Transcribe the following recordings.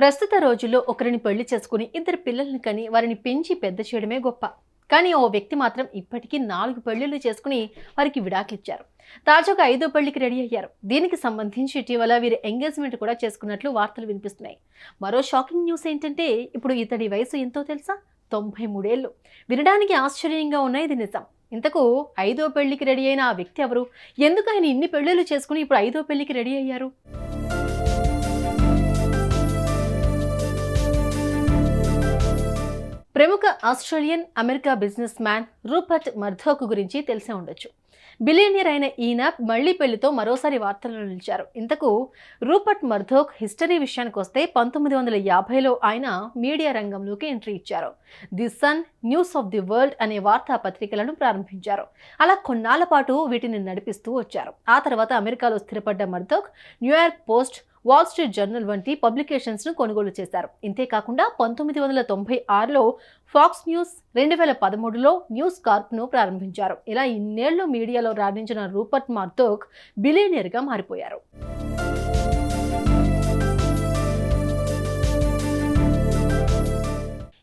ప్రస్తుత రోజుల్లో ఒకరిని పెళ్ళి చేసుకుని ఇద్దరు పిల్లల్ని కని వారిని పెంచి పెద్ద చేయడమే గొప్ప. కానీ ఓ వ్యక్తి మాత్రం ఇప్పటికీ నాలుగు పెళ్ళిళ్ళు చేసుకుని వారికి విడాకిచ్చారు తాజాగా ఐదో పెళ్ళికి రెడీ అయ్యారు. దీనికి సంబంధించి ఇటీవల వీరి ఎంగేజ్మెంట్ కూడా చేసుకున్నట్లు వార్తలు వినిపిస్తున్నాయి. మరో షాకింగ్ న్యూస్ ఏంటంటే ఇప్పుడు ఇతడి వయసు ఎంతో తెలుసా? తొంభై మూడేళ్ళు. వినడానికి ఆశ్చర్యంగా ఉన్నాయి ఇది నిజం. ఇంతకు ఐదో పెళ్ళికి రెడీ అయిన ఆ వ్యక్తి ఎవరు? ఎందుకు ఆయన ఇన్ని పెళ్ళిళ్ళు చేసుకుని ఇప్పుడు ఐదో పెళ్ళికి రెడీ అయ్యారు? Australian America businessman Rupert Murdoch గురించి తెలిసే ఉండొచ్చు. బిలియనియర్ అయిన ఈయన మళ్ళీ పెళ్ళితో మరోసారి వార్తల్లో నిలిచారు. ఇంతకు రూపర్ట్ మర్ధోక్ హిస్టరీ విషయానికి వస్తే పంతొమ్మిది వందల యాభైలో ఆయన మీడియా రంగంలోకి ఎంట్రీ ఇచ్చారు. The Sun News of the World అనే వార్తాపత్రికలను ప్రారంభించారు. అలా కొన్నాళ్ళ పాటు వీటిని నడిపిస్తూ వచ్చారు. ఆ తర్వాత అమెరికాలో స్థిరపడ్డ Murdoch New York Post Wall Street Journal వంటి పబ్లికేషన్స్ను కొనుగోలు చేశారు. ఇంతేకాకుండా పంతొమ్మిది వందల తొంభై ఆరులో ఫాక్స్ న్యూస్ రెండు వేల పదమూడులో న్యూస్ కార్ప్ను ప్రారంభించారు. ఇలా ఇన్నేళ్ళు మీడియాలో రాణించిన రూపర్ట్ మార్తోక్ బిలియనియర్గా మారిపోయారు.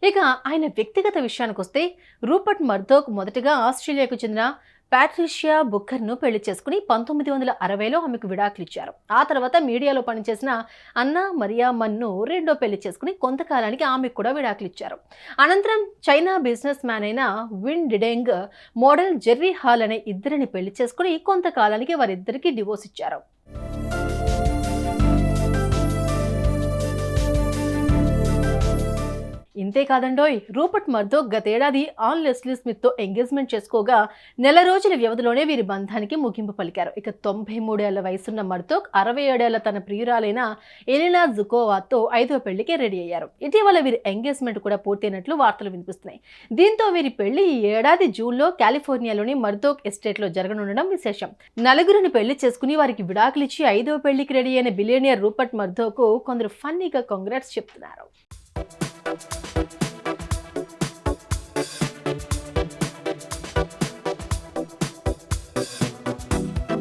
ఇక ఆయన వ్యక్తిగత విషయానికి వస్తే రూపర్ట్ మర్దోక్ మొదటగా ఆస్ట్రేలియాకు చెందిన ప్యాట్రిషియా బుక్కర్ను పెళ్ళి చేసుకుని పంతొమ్మిది వందల అరవైలో ఆమెకు విడాకులు ఇచ్చారు ఆ తర్వాత మీడియాలో పనిచేసిన అన్నా మరియా మన్ను రెండో పెళ్ళి చేసుకుని కొంతకాలానికి ఆమెకు కూడా విడాకులు ఇచ్చారు అనంతరం చైనా బిజినెస్ మ్యాన్ అయిన Wendi Deng model Jerry Hall అనే ఇద్దరిని పెళ్ళి చేసుకుని కొంతకాలానికి వారిద్దరికీ డివోర్స్ ఇచ్చారు. ఇంతే కాదండోయ్ రూపర్ట్ మర్దోక్ గతేడాది ఆన్ లెస్లీ స్మిత్తో ఎంగేజ్మెంట్ చేసుకోగా నెల రోజుల వ్యవధిలోనే వీరి బంధానికి ముగింపు పలికారు. ఇక తొంభై మూడేళ్ళ వయసున్న మర్దోక్ అరవై ఏడేళ్ళ తన ప్రియురాలైన ఎలినా జుకోవాతో ఐదో పెళ్ళికి రెడీ అయ్యారు. ఇటీవల వీరి ఎంగేజ్మెంట్ కూడా పూర్తయినట్లు వార్తలు వినిపిస్తున్నాయి. దీంతో వీరి పెళ్ళి ఈ ఏడాది జూన్లో కాలిఫోర్నియాలోని మర్దోక్ ఎస్టేట్లో జరగనుండడం విశేషం. నలుగురిని పెళ్ళి చేసుకుని వారికి విడాకులిచ్చి ఐదో పెళ్ళికి రెడీ అయిన బిలియనియర్ రూపర్ట్ మర్దోకు కొందరు ఫన్నీగా కాంగ్రాట్స్ చెప్తున్నారు.